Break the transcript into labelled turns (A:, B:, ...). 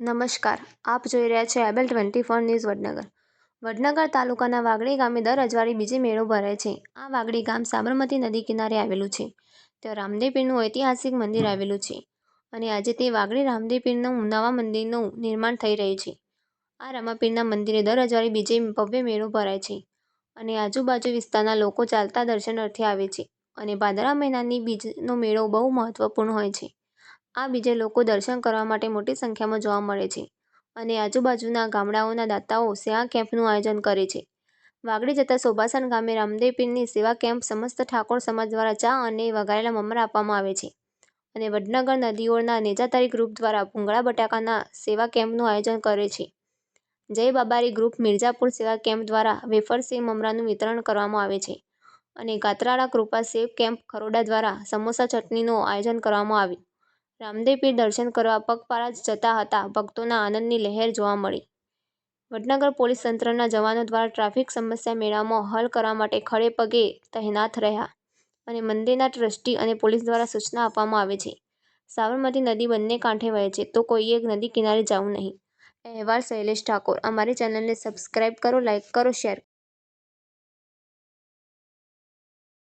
A: નમસ્કાર. આપ જોઈ રહ્યા છો able twenty four news Vadnagar. Vadnagar તાલુકાના વાગડી ગામે દર અજવાળી બીજે મેળો ભરાય છે. આ વાગડી ગામ સાબરમતી નદી કિનારે આવેલું છે. ત્યાં રામદેવ પીરનું ઐતિહાસિક મંદિર આવેલું છે અને આજે તે વાગડી રામદેવ પીરનું નવા મંદિરનું નિર્માણ થઈ રહ્યું છે. આ રામાપીરના મંદિરે દર અજવાળી બીજે ભવ્ય મેળો ભરાય છે અને આજુબાજુ વિસ્તારના લોકો ચાલતા દર્શનાર્થે આવે છે અને ભાદરા મહિનાની બીજનો મેળો બહુ મહત્વપૂર્ણ હોય છે. આ બીજે લોકો દર્શન કરવા માટે મોટી સંખ્યામાં જોવા મળે છે અને આજુબાજુના ગામડાઓના દાતાઓ સેવા કેમ્પનું આયોજન કરે છે. વાગડી જતા સોભાસણ ગામે રામદેવ પીરની સેવા કેમ્પ સમસ્ત ઠાકોર સમાજ દ્વારા ચા અને વઘારેલા મમરા આપવામાં આવે છે અને વડનગર નદીઓના નેજાતારી ગ્રુપ દ્વારા ભૂંગળા બટાકાના સેવા કેમ્પનું આયોજન કરે છે. જય બાબારી ગ્રુપ મિર્ઝાપુર સેવા કેમ્પ દ્વારા વેફર સેવ મમરાનું વિતરણ કરવામાં આવે છે અને ગાત્રાળા કૃપા સેવ કેમ્પ ખરોડા દ્વારા સમોસા ચટણીનું આયોજન કરવામાં આવ્યું. રામદેવ પીર દર્શન કરવા પગપાળા જતા હતા. ભક્તોના આનંદની લહેર જોવા મળી. વડનગર પોલીસ તંત્રના જવાનો દ્વારા ટ્રાફિક સમસ્યા મેળામાં હલ કરવા માટે ખડે પગે તહેનાત રહ્યા અને મંદિરના ટ્રસ્ટી અને પોલીસ દ્વારા સૂચના આપવામાં આવે છે. સાબરમતી નદી બંને કાંઠે વહે છે, તો કોઈએ નદી કિનારે જવું નહીં. અહેવાલ શૈલેષ ઠાકોર. અમારી ચેનલને સબસ્ક્રાઈબ કરો, લાઇક કરો, શેર